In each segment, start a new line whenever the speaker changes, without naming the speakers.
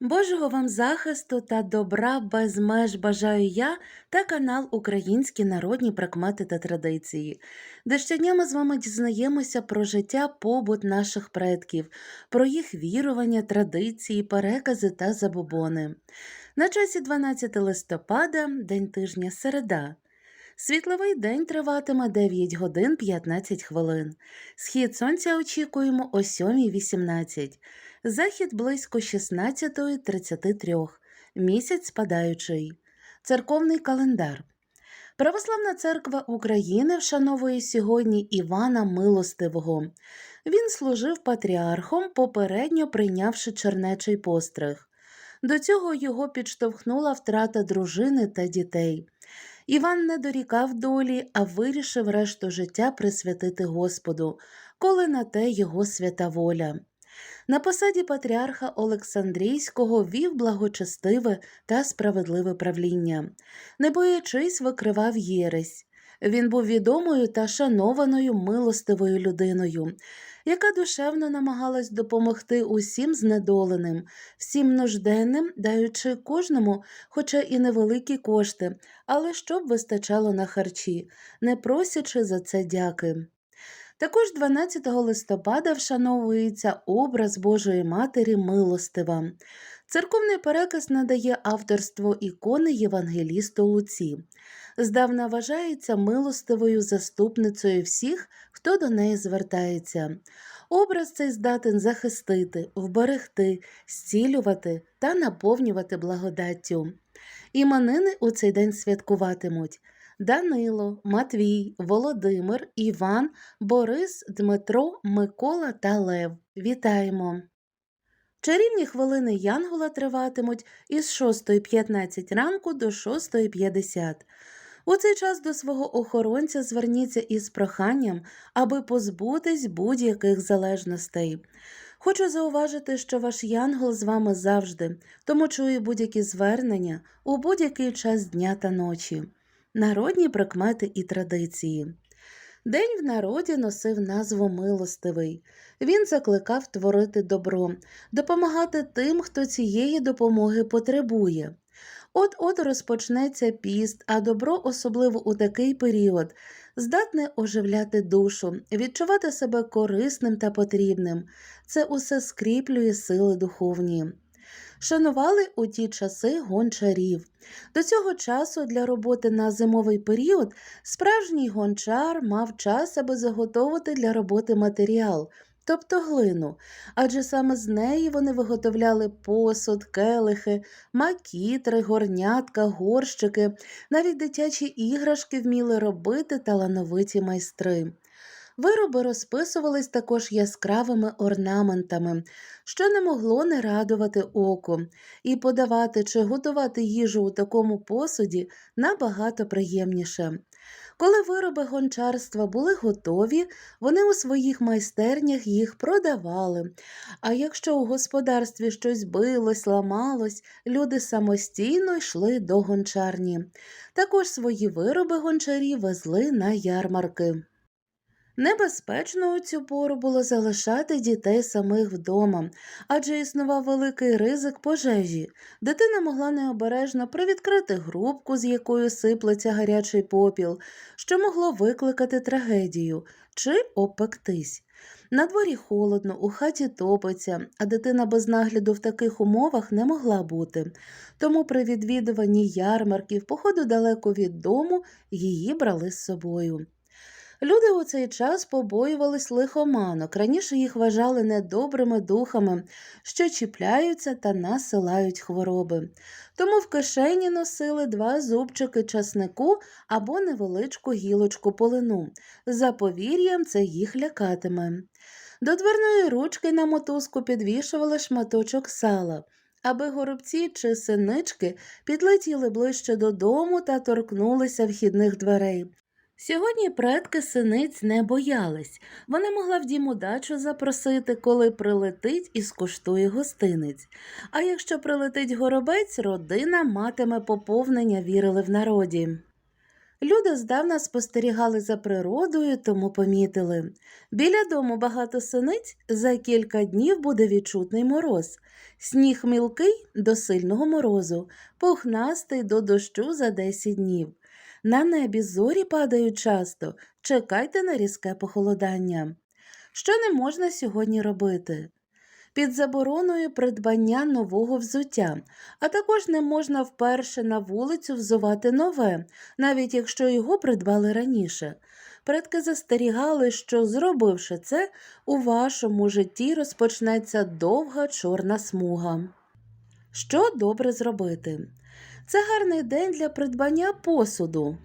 Божого вам захисту та добра без меж бажаю я та канал Українські народні прикмети та традиції, де щодня ми з вами дізнаємося про життя, побут наших предків, про їх вірування, традиції, перекази та забобони. На часі 12 листопада, день тижня середа. Світловий день триватиме 9 годин 15 хвилин. Схід сонця очікуємо о 7.18. Захід близько 16.33. Місяць спадаючий. Церковний календар. Православна церква України вшановує сьогодні Івана Милостивого. Він служив патріархом, попередньо прийнявши чернечий постриг. До цього його підштовхнула втрата дружини та дітей. Іван не дорікав долі, а вирішив решту життя присвятити Господу, коли на те його свята воля. На посаді патріарха Олександрійського вів благочестиве та справедливе правління, не боячись викривав єресь. Він був відомою та шанованою милостивою людиною, яка душевно намагалась допомогти усім знедоленим, всім нужденним, даючи кожному, хоча і невеликі кошти, але щоб вистачало на харчі, не просячи за це дяки. Також 12 листопада вшановується образ Божої Матері Милостива. Церковний переказ надає авторство ікони Євангелісту Луці. Здавна вважається милостивою заступницею всіх, хто до неї звертається. Образ цей здатен захистити, вберегти, зцілювати та наповнювати благодаттю. Іменини у цей день святкуватимуть Данило, Матвій, Володимир, Іван, Борис, Дмитро, Микола та Лев. Вітаємо! Чарівні хвилини Янгола триватимуть із 6.15 ранку до 6.50. У цей час до свого охоронця зверніться із проханням, аби позбутись будь-яких залежностей. Хочу зауважити, що ваш янгол з вами завжди, тому чую будь-які звернення у будь-який час дня та ночі. Народні прикмети і традиції. День в народі носив назву Милостивий. Він закликав творити добро, допомагати тим, хто цієї допомоги потребує. От-от розпочнеться піст, а добро, особливо у такий період, здатне оживляти душу, відчувати себе корисним та потрібним. Це усе скріплює сили духовні. Шанували у ті часи гончарів. До цього часу для роботи на зимовий період справжній гончар мав час, аби заготовити для роботи матеріал, тобто глину, адже саме з неї вони виготовляли посуд, келихи, макітри, горнятка, горщики, навіть дитячі іграшки вміли робити талановиті майстри. Вироби розписувались також яскравими орнаментами, що не могло не радувати оку, і подавати чи готувати їжу у такому посуді набагато приємніше. Коли вироби гончарства були готові, вони у своїх майстернях їх продавали. А якщо у господарстві щось билось, ламалось, люди самостійно йшли до гончарні. Також свої вироби гончарі везли на ярмарки. Небезпечно у цю пору було залишати дітей самих вдома, адже існував великий ризик пожежі. Дитина могла необережно привідкрити грубку, з якою сиплеться гарячий попіл, що могло викликати трагедію чи обпектись. На дворі холодно, у хаті топиться, а дитина без нагляду в таких умовах не могла бути. Тому при відвідуванні ярмарків, походу далеко від дому, її брали з собою. Люди у цей час побоювались лихоманок, раніше їх вважали недобрими духами, що чіпляються та насилають хвороби. Тому в кишені носили два зубчики часнику або невеличку гілочку полину. За повір'ям це їх лякатиме. До дверної ручки на мотузку підвішували шматочок сала. Аби горобці чи синички підлетіли ближче додому та торкнулися вхідних дверей. Сьогодні предки синиць не боялись. Вони могла в дім удачу запросити, коли прилетить і скуштує гостиниць. А якщо прилетить горобець, родина матиме поповнення, вірили в народі. Люди здавна спостерігали за природою, тому помітили. Біля дому багато синиць за кілька днів буде відчутний мороз. Сніг мілкий до сильного морозу, пухнастий до дощу за 10 днів. На небі зорі падають часто, чекайте на різке похолодання. Що не можна сьогодні робити? Під забороною придбання нового взуття, а також не можна вперше на вулицю взувати нове, навіть якщо його придбали раніше. Предки застерігали, що, зробивши це, у вашому житті розпочнеться довга чорна смуга. Що добре зробити? Це гарний день для придбання посуду.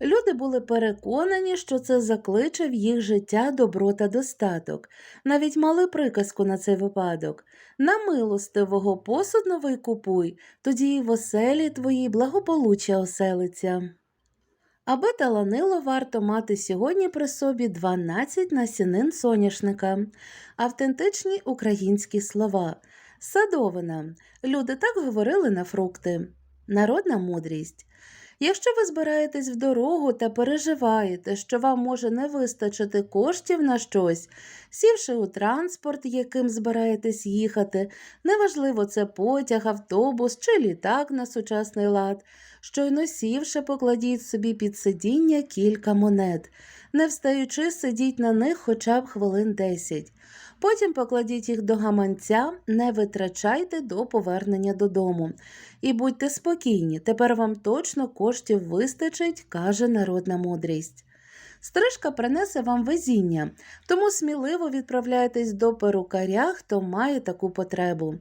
Люди були переконані, що це закличе в їх життя добро та достаток. Навіть мали приказку на цей випадок на милостивого посуд новий купуй, тоді й в оселі твоїй благополуччя оселиться. Аби таланило, варто мати сьогодні при собі 12 насінин соняшника, автентичні українські слова, садовина. Люди так говорили на фрукти, народна мудрість. Якщо ви збираєтесь в дорогу та переживаєте, що вам може не вистачити коштів на щось, сівши у транспорт, яким збираєтесь їхати, неважливо це потяг, автобус чи літак на сучасний лад, щойно сівши, покладіть собі під сидіння кілька монет, не встаючи, сидіть на них хоча б хвилин 10. Потім покладіть їх до гаманця, не витрачайте до повернення додому. І будьте спокійні, тепер вам точно коштів вистачить, каже народна мудрість. Стрижка принесе вам везіння, тому сміливо відправляйтесь до перукаря, хто має таку потребу.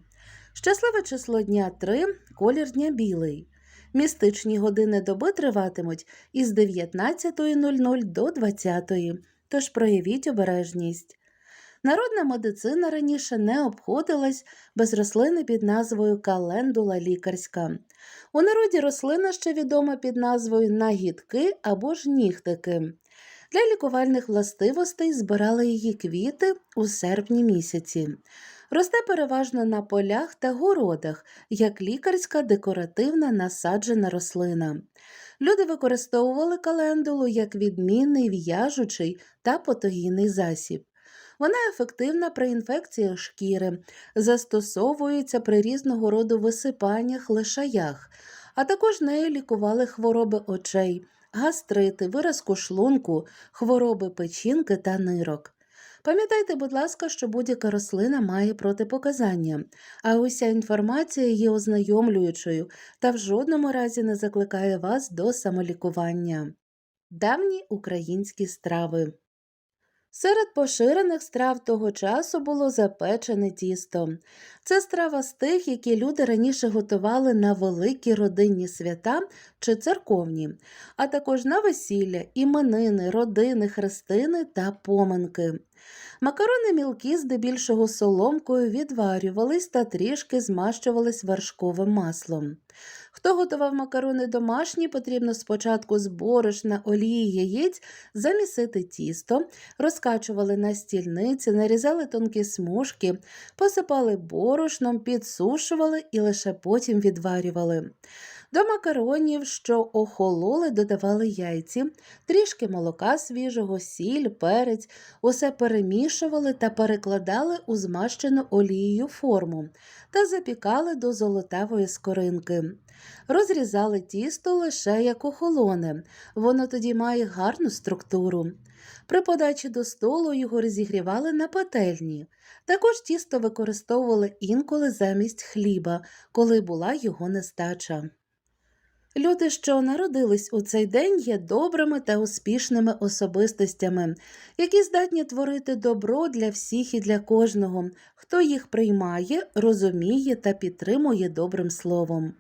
Щасливе число дня 3, колір дня білий. Містичні години доби триватимуть із 19.00 до 20.00, тож проявіть обережність. Народна медицина раніше не обходилась без рослини під назвою календула лікарська. У народі рослина ще відома під назвою нагідки або ж нігтики. Для лікувальних властивостей збирали її квіти у серпні місяці. Росте переважно на полях та городах, як лікарська декоративна насаджена рослина. Люди використовували календулу як відмінний в'яжучий та потогінний засіб. Вона ефективна при інфекціях шкіри, застосовується при різного роду висипаннях, лишаях, а також нею лікували хвороби очей, гастрити, виразку шлунку, хвороби печінки та нирок. Пам'ятайте, будь ласка, що будь-яка рослина має протипоказання, а уся інформація є ознайомлюючою та в жодному разі не закликає вас до самолікування. Давні українські страви Серед поширених страв того часу було запечене тісто. Це страва з тих, які люди раніше готували на великі родинні свята чи церковні, а також на весілля, іменини, родини, хрестини та поминки. Макарони мілкі здебільшого соломкою відварювались та трішки змащувались вершковим маслом. Хто готував макарони домашні, потрібно спочатку з борошна, олії, яєць замісити тісто, розкачували на стільниці, нарізали тонкі смужки, посипали борошном, підсушували і лише потім відварювали. До макаронів, що охололи, додавали яйці, трішки молока свіжого, сіль, перець, усе перемішували та перекладали у змащену олією форму та запікали до золотавої скоринки. Розрізали тісто лише як охолоне, воно тоді має гарну структуру. При подачі до столу його розігрівали на пательні. Також тісто використовували інколи замість хліба, коли була його нестача. Люди, що народились у цей день, є добрими та успішними особистостями, які здатні творити добро для всіх і для кожного, хто їх приймає, розуміє та підтримує добрим словом.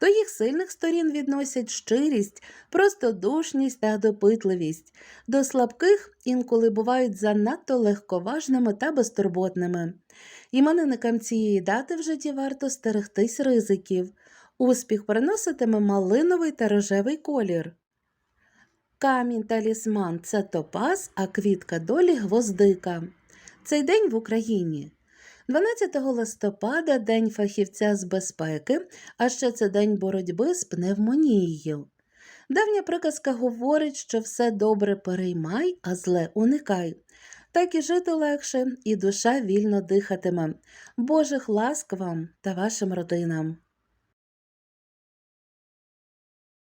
До їх сильних сторін відносять щирість, простодушність та допитливість. До слабких інколи бувають занадто легковажними та безтурботними. Іменинникам цієї дати в житті варто стерегтись ризиків. Успіх приноситиме малиновий та рожевий колір. Камінь талісман це топаз, а квітка долі гвоздика. Цей день в Україні. 12 листопада День фахівця з безпеки, а ще це День боротьби з пневмонією. Давня приказка говорить, що все добре переймай, а зле уникай. Так і жити легше, і душа вільно дихатиме. Божих ласк вам та вашим родинам.